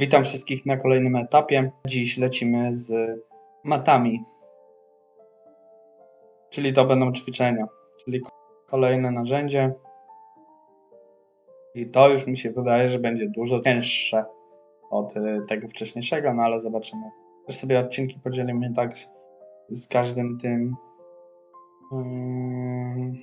Witam wszystkich na kolejnym etapie. Dziś lecimy z matami. Czyli to będą ćwiczenia. Czyli ko- kolejne narzędzie. I to już mi się wydaje, że będzie dużo cięższe od y, tego wcześniejszego, no ale zobaczymy. Też sobie odcinki podzielimy tak z- każdym tym. Ym,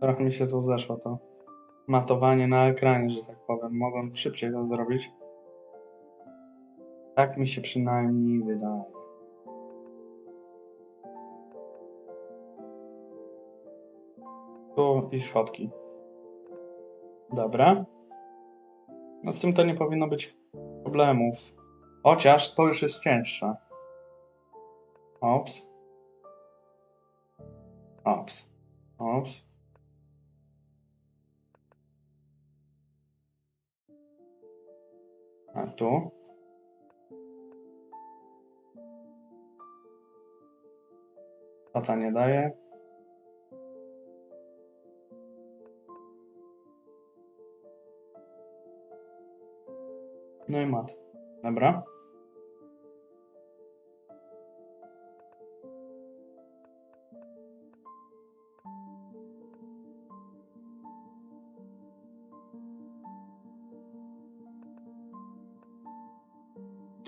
trochę mi się tu zeszło to matowanie na ekranie, że tak powiem. Mogą szybciej to zrobić. Tak mi się przynajmniej wydaje. Tu i schodki. Dobra. No z tym to nie powinno być problemów. Chociaż to już jest cięższe. Ops. Ops. Ops. A tu? Tata nie daje. No i mat. Dobra.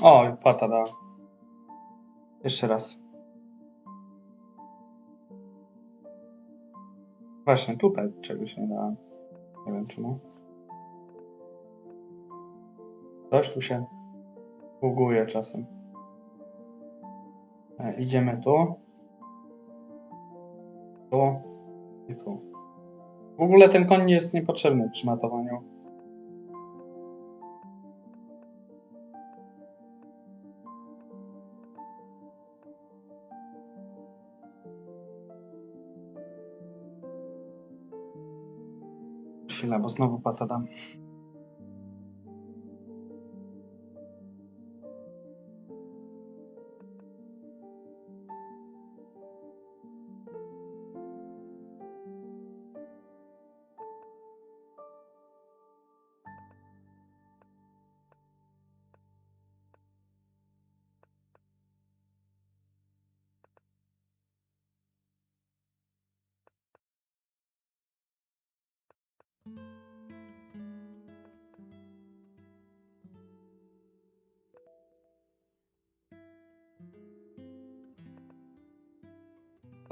O, pata dała. Jeszcze raz. Właśnie tutaj czegoś nie dałem. Nie wiem czemu. Coś tu się buguje czasem. E, idziemy tu. Tu. I tu. W ogóle ten koń jest niepotrzebny przy matowaniu. Chwila, bo znowu pasa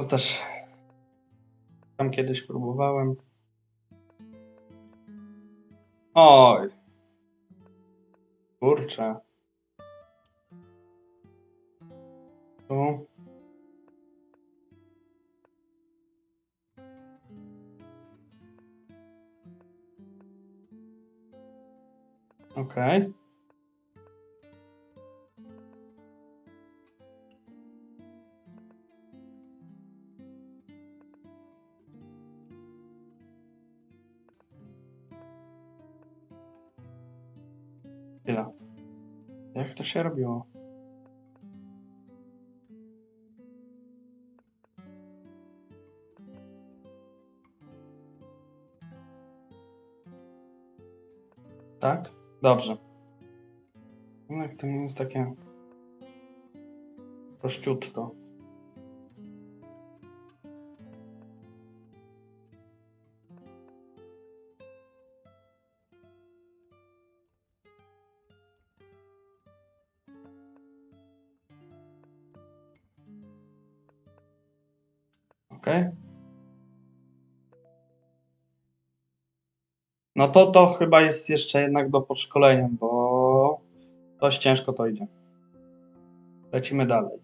To też tam kiedyś próbowałem. Oj. Kurczę. Tu. Okej. Chwila. Jak to się robiło? Tak? Dobrze. No jak to nie jest takie prościutko. Okej. No to to chyba jest jeszcze jednak do podszkolenia, bo dość ciężko to idzie. Lecimy dalej.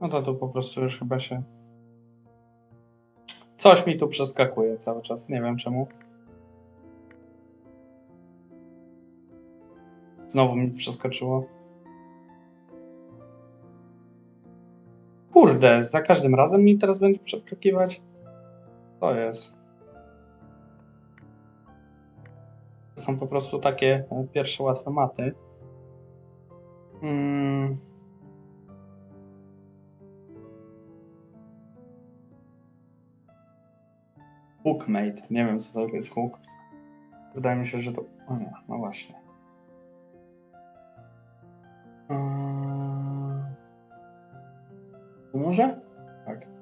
No to tu po prostu już chyba się. Coś mi tu przeskakuje cały czas, nie wiem czemu. Znowu mi przeskoczyło. Kurde, za każdym razem mi teraz będzie przeskakiwać to jest. To są po prostu takie e, pierwsze łatwe maty. Hmm. Hookmate. Nie wiem, co to jest hook. Wydaje mi się, że to... O nie, no właśnie. Eee... Może? Tak.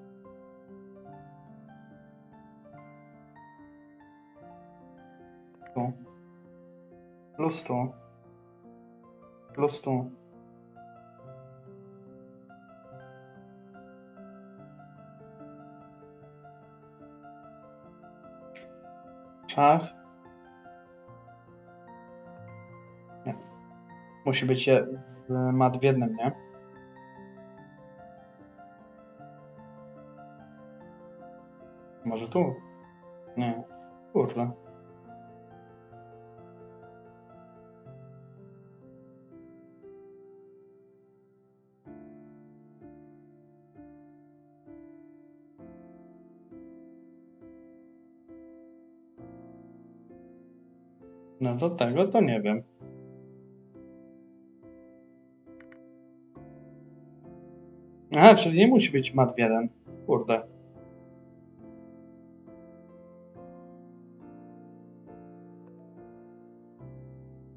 Tu. Plus tu. Plus tu. Szach. Nie. Musi być je w mat w jednym, nie? Może tu? Nie. Kurde. No do tego to nie wiem. Aha, czyli nie musi być mat w jeden. Kurde.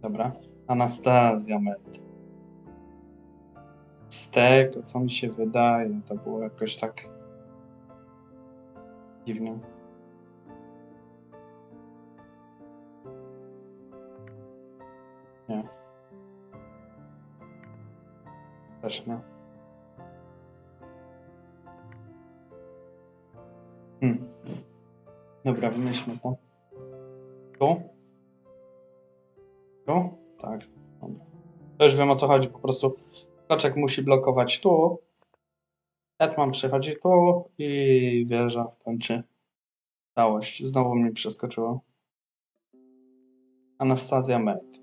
Dobra. Anastazja Met. Z tego, co mi się wydaje, to było jakoś tak dziwnie. Nie. Też nie. Hmm. Dobra, wymyślmy to. Tu? Tu? Tak. Dobra. Już wiem o co chodzi. Po prostu skoczek musi blokować tu. Hetman przychodzi tu i wieża kończy całość. Znowu mnie przeskoczyło. Anastazja Mate.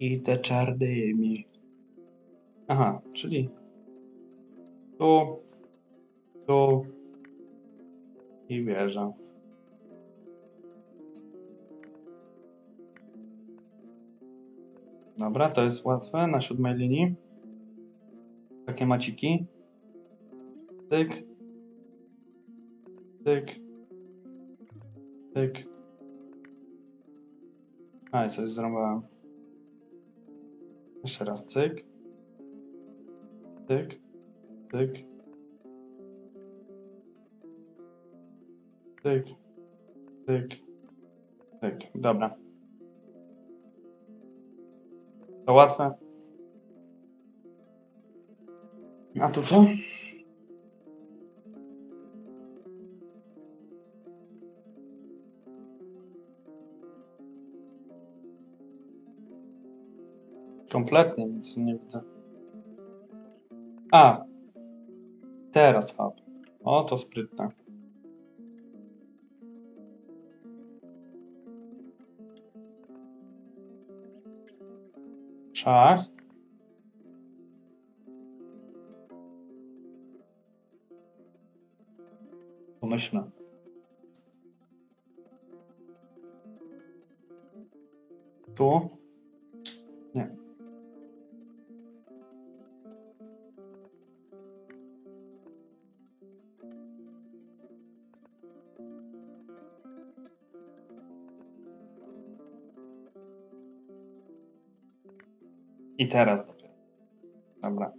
I te czarnymi. Aha, czyli tu, tu i wieża. Dobra, to jest łatwe na siódmej linii. Takie maciki. Tyk. Tyk. Tyk. A, i coś zrobiłem. Jeszcze raz cyk. Tyk. Tyk. Tyk. Tyk. Tyk. Dobra. To łatwe. A tu co? Kompletnie nic nie widzę. A. Teraz hub. O, to sprytne. Szach. Pomyślmy. Tu? I teraz dopiero. Dobra.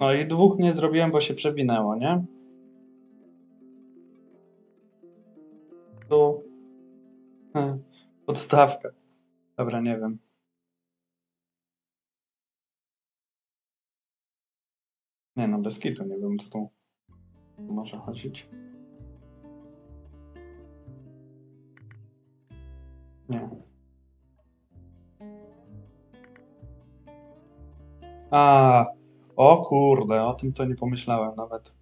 No i dwóch nie zrobiłem, bo się przewinęło, nie? Tu. Podstawka. Dobra, nie wiem. Nie no, bez kitu, nie wiem co tu może chodzić. Nie. A, o kurde, o tym to nie pomyślałem nawet.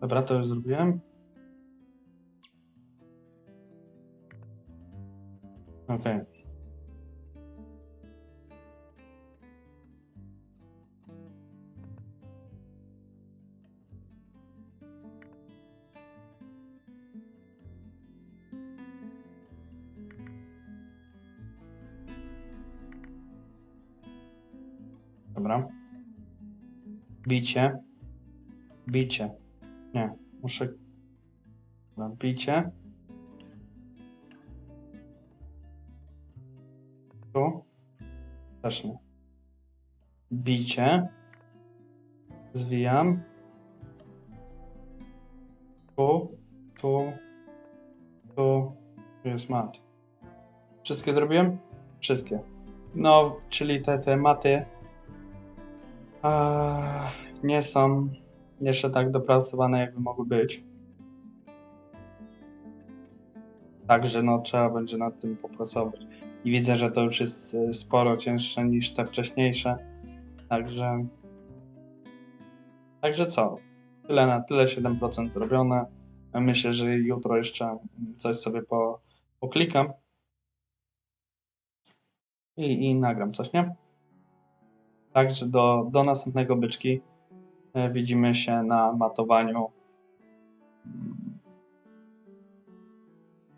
Dobra, to już zrobiłem. Okej. Dobra. Bicie. Bicie. Nie, muszę. Bicie. Tu. Też nie. Bicie. Zwijam. Tu, tu, tu. Tu jest mat. Wszystkie zrobiłem? Wszystkie. No, czyli te, te maty nie są jeszcze tak dopracowane, jakby mogły być. Także no, trzeba będzie nad tym popracować. I widzę, że to już jest e, sporo cięższe niż te wcześniejsze. Także. Także co? Tyle na tyle, 7% zrobione. Myślę, że jutro jeszcze coś sobie po, poklikam. I, I nagram coś, nie? Także do, do następnego byczki. E, widzimy się na matowaniu